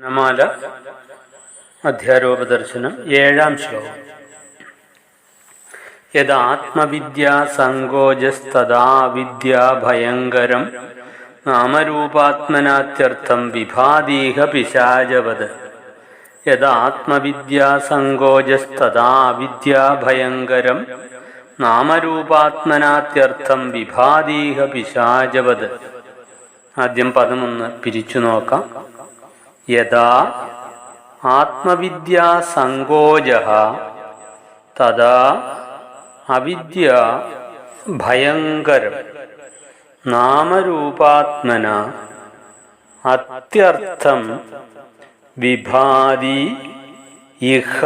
നമാല അധ്യാരോപദർശനം ഏഴാം ശ്ലോകം. യഥാത്മവിദ്യാ സങ്കോചസ്തദാ വിദ്യാ ഭയങ്കരം നാമരൂപാത്മനാത്യർത്ഥം വിഭാതീഹ പിശാചവത്. യഥാത്മവിദ്യാ സങ്കോചസ്തദാ വിദ്യാ ഭയങ്കരം നാമരൂപാത്മനാത്യർത്ഥം വിഭാതീഹ പിശാചവത്. ആദ്യം പദമൊന്ന് പിരിച്ചു നോക്കാം. യഥാ ആത്മവിദ്യാ സങ്കോച തഥാ അവിദ്യ ഭയങ്കരം നാമരൂപാത്മന അത്യർത്ഥം വിഭാതി ഇഹ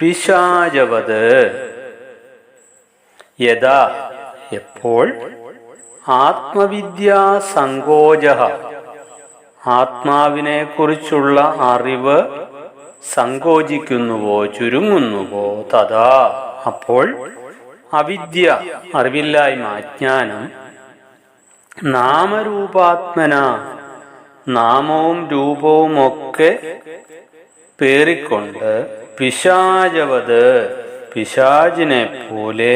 പിശാചവത്. യഥാ എപ്പോൾ? ആത്മവിദ്യാ ആത്മാവിനെ കുറിച്ചുള്ള അറിവ് സങ്കോചിക്കുന്നുവോ ചുരുങ്ങുന്നുവോ? തഥാ. അപ്പോൾ അവിദ്യ അറിവില്ലായ്മ അജ്ഞാനം നാമരൂപാത്മന. നാമവും രൂപവും ഒക്കെ പേറിക്കൊണ്ട് പിശാചവത് പിശാചിനെ പോലെ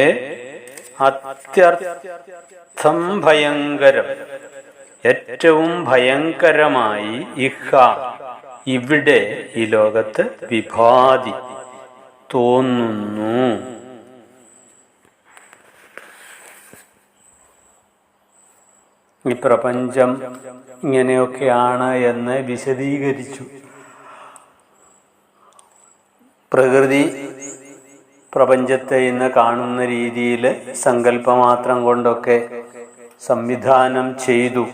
അത്യർത്ഥം ഭയങ്കരം. ഏറ്റവും ഭയങ്കരമായി ഇഹ ഇവിടെ ഈ ലോകത്ത് വിഭാതി തോന്നുന്നു. ഈ പ്രപഞ്ചം ഇങ്ങനെയൊക്കെയാണ് എന്ന് വിശദീകരിച്ചു. പ്രകൃതി പ്രപഞ്ചത്തെ ഇന്ന് കാണുന്ന രീതിയിൽ സങ്കല്പമാത്രം കൊണ്ടൊക്കെ സംവിധാനം ചെയ്തു.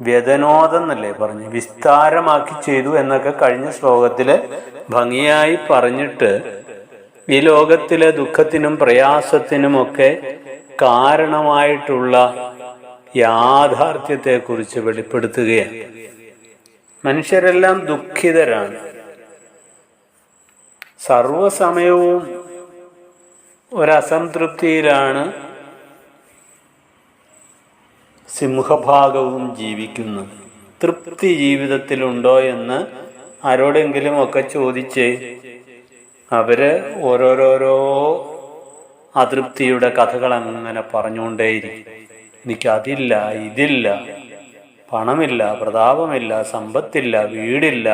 വ്യതനോദെന്നല്ലേ പറഞ്ഞു വിസ്താരമാക്കി ചെയ്തു എന്നൊക്കെ കഴിഞ്ഞ ശ്ലോകത്തിൽ ഭംഗിയായി പറഞ്ഞിട്ട് ഈ ലോകത്തിലെ ദുഃഖത്തിനും പ്രയാസത്തിനുമൊക്കെ കാരണമായിട്ടുള്ള യാഥാർത്ഥ്യത്തെക്കുറിച്ച് വെളിപ്പെടുത്തുകയാണ്. മനുഷ്യരെല്ലാം ദുഃഖിതരാണ്. സർവസമയവും ഒരസംതൃപ്തിയിലാണ് സിംഹഭാഗവും ജീവിക്കുന്നത് തൃപ്തി ജീവിതത്തിലുണ്ടോ എന്ന് ആരോടെങ്കിലും ഒക്കെ ചോദിച്ച് അവർ ഓരോരോരോ അതൃപ്തിയുടെ കഥകൾ അങ്ങനെ പറഞ്ഞുകൊണ്ടേയിരിക്കും. എനിക്കതില്ല ഇതില്ല. പണമില്ല പ്രതാപമില്ല സമ്പത്തില്ല വീടില്ല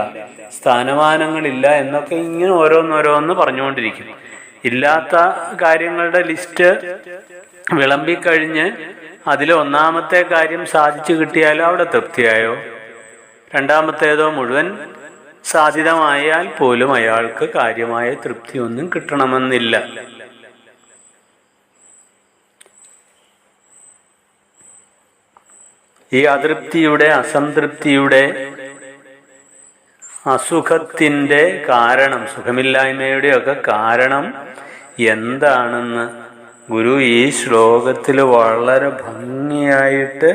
സ്ഥാനമാനങ്ങളില്ല എന്നൊക്കെ ഇങ്ങനെ ഓരോന്നോരോന്ന് പറഞ്ഞുകൊണ്ടിരിക്കും. ഇല്ലാത്ത കാര്യങ്ങളുടെ ലിസ്റ്റ് വിളമ്പിക്കഴിഞ്ഞ് അതിൽ ഒന്നാമത്തെ കാര്യം സാധിച്ചു കിട്ടിയാലോ അവിടെ തൃപ്തിയായോ? രണ്ടാമത്തേതോ മുഴുവൻ സാധ്യതമായാൽ പോലും അയാൾക്ക് കാര്യമായ തൃപ്തിയൊന്നും കിട്ടണമെന്നില്ല. ഈ അതൃപ്തിയുടെ അസംതൃപ്തിയുടെ അസുഖത്തിന്റെ കാരണം സുഖമില്ലായ്മയുടെ ഒക്കെ കാരണം എന്താണെന്ന് ഗുരു ഈ ശ്ലോകത്തിൽ വളരെ ഭംഗിയായിട്ട്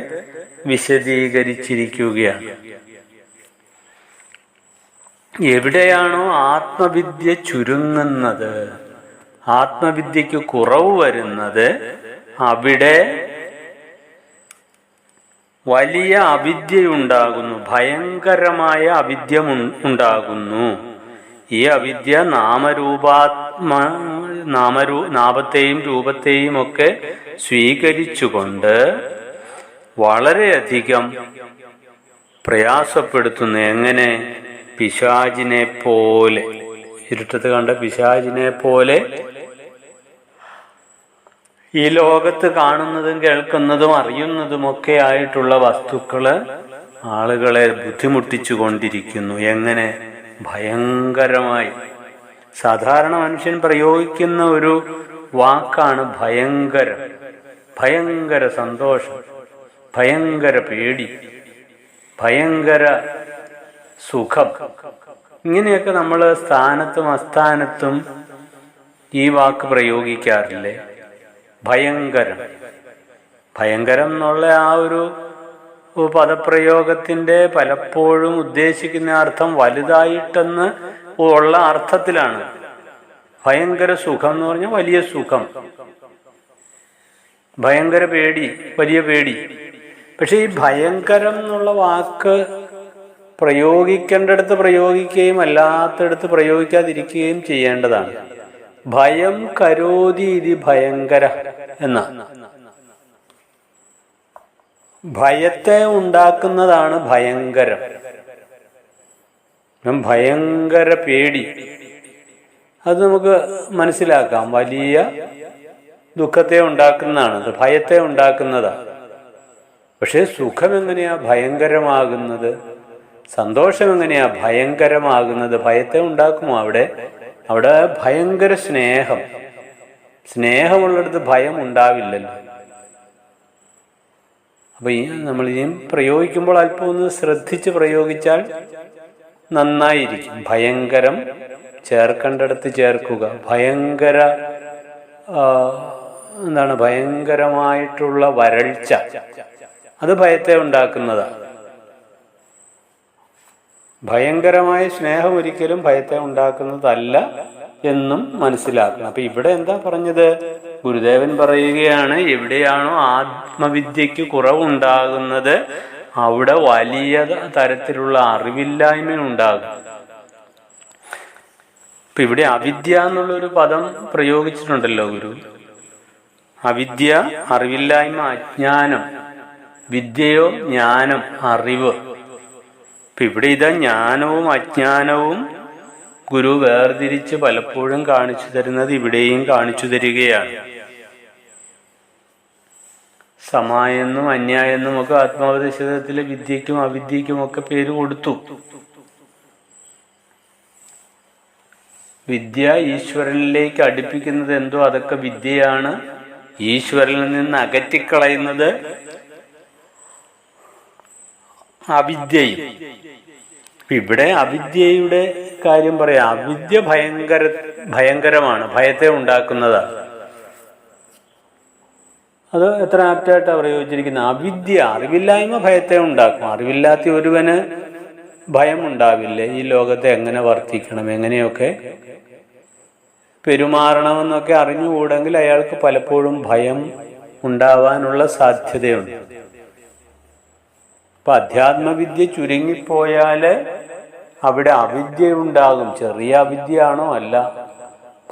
വിശദീകരിച്ചിരിക്കുകയാണ്. എവിടെയാണോ ആത്മവിദ്യ ചുരുങ്ങുന്നത് ആത്മവിദ്യക്ക് കുറവ് വരുന്നത് അവിടെ വലിയ അവിദ്യയുണ്ടാകുന്നു ഭയങ്കരമായ അവിദ്യ ഉണ്ടാകുന്നു. ഈ അവിദ്യ നാമരൂപാത്മ നാമരൂ നാമത്തെയും രൂപത്തെയും ഒക്കെ സ്വീകരിച്ചുകൊണ്ട് വളരെയധികം പ്രയാസപ്പെടുത്തുന്നു എങ്ങനെ? പിശാചിനെ പോലെ. ഇരുട്ടത്ത് കണ്ട പിശാചിനെ പോലെ. ഈ ലോകത്ത് കാണുന്നതും കേൾക്കുന്നതും അറിയുന്നതും ഒക്കെ ആയിട്ടുള്ള വസ്തുക്കൾ ആളുകളെ ബുദ്ധിമുട്ടിച്ചു കൊണ്ടിരിക്കുന്നു എങ്ങനെ? ഭയങ്കരമായി. സാധാരണ മനുഷ്യൻ പ്രയോഗിക്കുന്ന ഒരു വാക്കാണ് ഭയങ്കരം. ഭയങ്കര സന്തോഷം. ഭയങ്കര പേടി. ഭയങ്കര സുഖം. ഇങ്ങനെയൊക്കെ നമ്മൾ സ്ഥാനത്തും അസ്ഥാനത്തും ഈ വാക്ക് പ്രയോഗിക്കാറില്ലേ? ഭയങ്കരം. ഭയങ്കരം എന്നുള്ള ആ ഒരു പദപ്രയോഗത്തിന്റെ പലപ്പോഴും ഉദ്ദേശിക്കുന്ന അർത്ഥം വലുതായിട്ടെന്ന് ഉള്ള അർത്ഥത്തിലാണ്. ഭയങ്കര സുഖം എന്ന് പറഞ്ഞാൽ വലിയ സുഖം. ഭയങ്കര പേടി വലിയ പേടി. പക്ഷെ ഈ ഭയങ്കരം എന്നുള്ള വാക്ക് പ്രയോഗിക്കേണ്ടടുത്ത് പ്രയോഗിക്കുകയും അല്ലാത്തടത്ത് പ്രയോഗിക്കാതിരിക്കുകയും ചെയ്യേണ്ടതാണ്. ഭയം കരോതി ഇതി ഭയങ്കര എന്ന. ഭയത്തെ ഉണ്ടാക്കുന്നതാണ് ഭയങ്കരം. ഭയങ്കര പേടി. അത് നമുക്ക് മനസ്സിലാക്കാം. വലിയ ദുഃഖത്തെ ഉണ്ടാക്കുന്നതാണ്. ഭയത്തെ ഉണ്ടാക്കുന്നതാണ് പക്ഷേ സുഖം എങ്ങനെയാ ഭയങ്കരമാകുന്നത്? സന്തോഷം എങ്ങനെയാ ഭയങ്കരമാകുന്നത്? ഭയത്തെ ഉണ്ടാക്കുമോ അവിടെ? അവിടെ ഭയങ്കര സ്നേഹം. സ്നേഹമുള്ളിടത്ത് ഭയം ഉണ്ടാവില്ലല്ലോ. അപ്പൊ ഈ നമ്മൾ ഇനിയും പ്രയോഗിക്കുമ്പോൾ അല്പം ഒന്ന് ശ്രദ്ധിച്ച് പ്രയോഗിച്ചാൽ നന്നായിരിക്കും. ഭയങ്കരം ചേർക്കേണ്ടടുത്ത് ചേർക്കുക. ഭയങ്കര എന്താണ് ഭയങ്കരമായിട്ടുള്ള വരൾച്ച. അത് ഭയത്തെ ഉണ്ടാക്കുന്നതാണ് ഭയങ്കരമായ സ്നേഹം ഒരിക്കലും ഭയത്തെ ഉണ്ടാക്കുന്നതല്ല എന്നും മനസ്സിലാക്കണം. അപ്പൊ ഇവിടെ എന്താ പറഞ്ഞത്? ഗുരുദേവൻ പറയുകയാണ് എവിടെയാണോ ആത്മവിദ്യക്ക് കുറവുണ്ടാകുന്നത് അവിടെ വലിയ തരത്തിലുള്ള അറിവില്ലായ്മ ഉണ്ടാകും ഇപ്പൊ ഇവിടെ അവിദ്യ എന്നുള്ളൊരു പദം പ്രയോഗിച്ചിട്ടുണ്ടല്ലോ ഗുരു. അവിദ്യ അറിവില്ലായ്മ അജ്ഞാനം. വിദ്യയോ ജ്ഞാനം അറിവ്. ഇപ്പൊ ഇവിടെ ഇതാ ജ്ഞാനവും അജ്ഞാനവും ഗുരു വേർതിരിച്ച് പലപ്പോഴും കാണിച്ചു തരുന്നത് ഇവിടെയും കാണിച്ചു തരികയാണ്. സമായെന്നും അന്യായെന്നും ഒക്കെ ആത്മാവദേശത്തിലെ വിദ്യയ്ക്കും അവിദ്യയ്ക്കും ഒക്കെ പേര് കൊടുത്തു. വിദ്യ ഈശ്വരനിലേക്ക് അടുപ്പിക്കുന്നത് എന്തോ അതൊക്കെ വിദ്യയാണ്. ഈശ്വരനിൽ നിന്ന് അകറ്റിക്കളയുന്നത് അവിദ്യയും. ഇവിടെ അവിദ്യയുടെ കാര്യം പറയാം. അവിദ്യ ഭയങ്കര ഭയങ്കരമാണ്. ഭയത്തെ ഉണ്ടാക്കുന്നതാണ്. അത് എത്ര ആപ്റ്റായിട്ടാണ് പ്രയോഗിച്ചിരിക്കുന്നത് അവിദ്യ അറിവില്ലായ്മ ഭയത്തെ ഉണ്ടാക്കും. അറിവില്ലാത്ത ഒരുവന് ഭയം ഉണ്ടാവില്ല ഈ ലോകത്തെ എങ്ങനെ വർത്തിക്കണം? എങ്ങനെയൊക്കെ പെരുമാറണമെന്നൊക്കെ അറിഞ്ഞുകൂടെങ്കിൽ അയാൾക്ക് പലപ്പോഴും ഭയം ഉണ്ടാവാനുള്ള സാധ്യതയുണ്ട്. അപ്പൊ അധ്യാത്മവിദ്യ ചുരുങ്ങിപ്പോയാൽ അവിടെ അവിദ്യ ഉണ്ടാകും. ചെറിയ അവിദ്യയാണോ അല്ല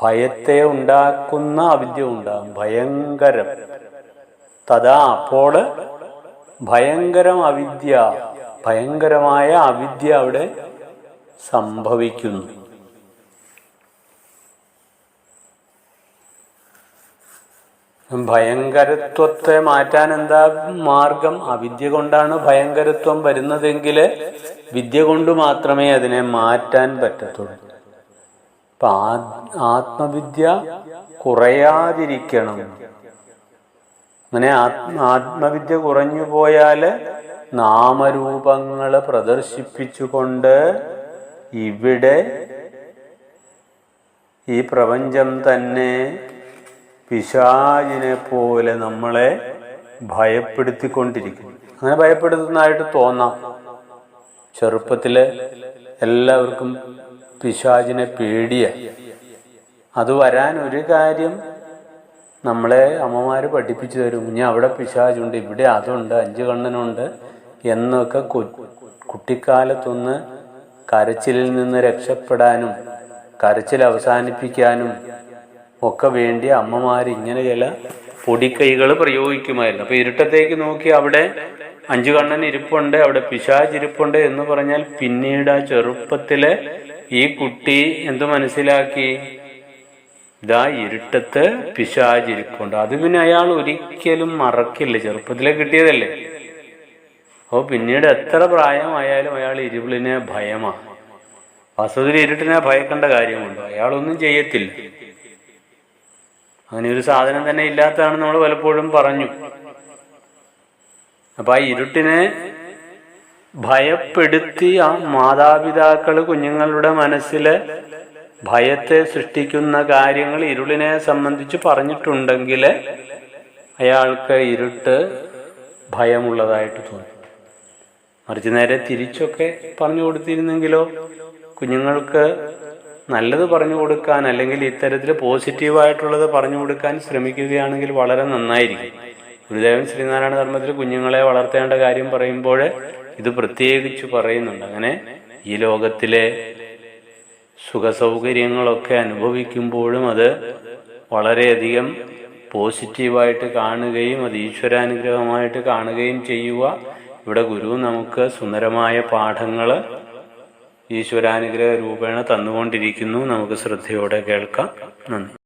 ഭയത്തെ ഉണ്ടാക്കുന്ന അവിദ്യ ഉണ്ടാകും. ഭയങ്കരം. തഥാ അപ്പോൾ ഭയങ്കരം അവിദ്യ ഭയങ്കരമായ അവിദ്യ അവിടെ സംഭവിക്കുന്നു. ഭയങ്കരത്വത്തെ മാറ്റാൻ എന്താ മാർഗം? അവിദ്യ കൊണ്ടാണ് ഭയങ്കരത്വം വരുന്നതെങ്കിൽ വിദ്യ കൊണ്ട് മാത്രമേ അതിനെ മാറ്റാൻ പറ്റത്തുള്ളൂ. അപ്പൊ ആത്മവിദ്യ കുറയാതിരിക്കണം. അങ്ങനെ ആത്മ ആത്മവിദ്യ കുറഞ്ഞു പോയാൽ നാമരൂപങ്ങളെ പ്രദർശിപ്പിച്ചുകൊണ്ട് ഇവിടെ ഈ പ്രപഞ്ചം തന്നെ പിശാചിനെ പോലെ നമ്മളെ ഭയപ്പെടുത്തിക്കൊണ്ടിരിക്കുന്നു. അങ്ങനെ ഭയപ്പെടുത്തുന്നതായിട്ട് തോന്നാം. ചെറുപ്പത്തിൽ എല്ലാവർക്കും പിശാചിനെ പേടിയ. അത് വരാൻ ഒരു കാര്യം നമ്മളെ അമ്മമാർ പഠിപ്പിച്ചു തരും. ഇനി അവിടെ പിശാചുണ്ട് ഇവിടെ അതുണ്ട് അഞ്ച് കണ്ണനുണ്ട് എന്നൊക്കെ കുട്ടിക്കാലത്തൊന്ന് കരച്ചിലിൽ നിന്ന് രക്ഷപ്പെടാനും കരച്ചിൽ അവസാനിപ്പിക്കാനും ഒക്കെ വേണ്ടി അമ്മമാർ ഇങ്ങനെ ചില പൊടിക്കൈകൾ പ്രയോഗിക്കുമായിരുന്നു. അപ്പൊ ഇരുട്ടത്തേക്ക് നോക്കി അവിടെ അഞ്ചു കണ്ണൻ ഇരിപ്പുണ്ട് അവിടെ പിശാജ് ഇരിപ്പുണ്ട് എന്ന് പറഞ്ഞാൽ പിന്നീട് ആ ചെറുപ്പത്തിലെ ഈ കുട്ടി എന്ത് മനസ്സിലാക്കി? ഇതാ ഇരുട്ടത്ത് പിശാചിരിക്കുന്നുണ്ട് അത് പിന്നെ അയാൾ ഒരിക്കലും മറക്കില്ല. ചെറുപ്പത്തിലെ കിട്ടിയതല്ലേ? അപ്പോൾ പിന്നീട് എത്ര പ്രായമായാലും അയാൾ ഇരുളിനെ ഭയമാണ് വാസ്തവത്തിൽ ഇരുട്ടിനെ ഭയക്കേണ്ട കാര്യമുണ്ടോ. അയാളൊന്നും ചെയ്യത്തില്ല. അങ്ങനെ ഒരു സാധനം തന്നെ ഇല്ലാത്തതാണ് നമ്മൾ പലപ്പോഴും പറഞ്ഞു. അപ്പൊ ആ ഇരുട്ടിനെ ഭയപ്പെടുത്തി ആ മാതാപിതാക്കൾ കുഞ്ഞുങ്ങളുടെ മനസ്സിൽ ഭയത്തെ സൃഷ്ടിക്കുന്ന കാര്യങ്ങൾ ഇരുളിനെ സംബന്ധിച്ച് പറഞ്ഞിട്ടുണ്ടെങ്കിൽ അയാൾക്ക് ഇരുട്ട് ഭയമുള്ളതായിട്ട് തോന്നും. മറിച്ച് നേരെ തിരിച്ചൊക്കെ പറഞ്ഞു കൊടുത്തിരുന്നെങ്കിലോ? കുഞ്ഞുങ്ങൾക്ക് നല്ലത് പറഞ്ഞു കൊടുക്കാൻ അല്ലെങ്കിൽ ഇത്തരത്തിൽ പോസിറ്റീവായിട്ടുള്ളത് പറഞ്ഞു കൊടുക്കാൻ ശ്രമിക്കുകയാണെങ്കിൽ വളരെ നന്നായിരിക്കും. ഗുരുദേവൻ ശ്രീനാരായണ ധർമ്മത്തിൽ കുഞ്ഞുങ്ങളെ വളർത്തേണ്ട കാര്യം പറയുമ്പോൾ ഇത് പ്രത്യേകിച്ച് പറയുന്നുണ്ട്. അങ്ങനെ ഈ ലോകത്തിലെ സുഖസൗകര്യങ്ങളൊക്കെ അനുഭവിക്കുമ്പോഴും അത് വളരെയധികം പോസിറ്റീവായിട്ട് കാണുകയും അത് ഈശ്വരാനുഗ്രഹമായിട്ട് കാണുകയും ചെയ്യുക. ഇവിടെ ഗുരു നമുക്ക് സുന്ദരമായ പാഠങ്ങൾ ഈശ്വരാനുഗ്രഹ രൂപേണ തന്നുകൊണ്ടിരിക്കുന്നു. നമുക്ക് ശ്രദ്ധയോടെ കേൾക്കാം. നന്ദി.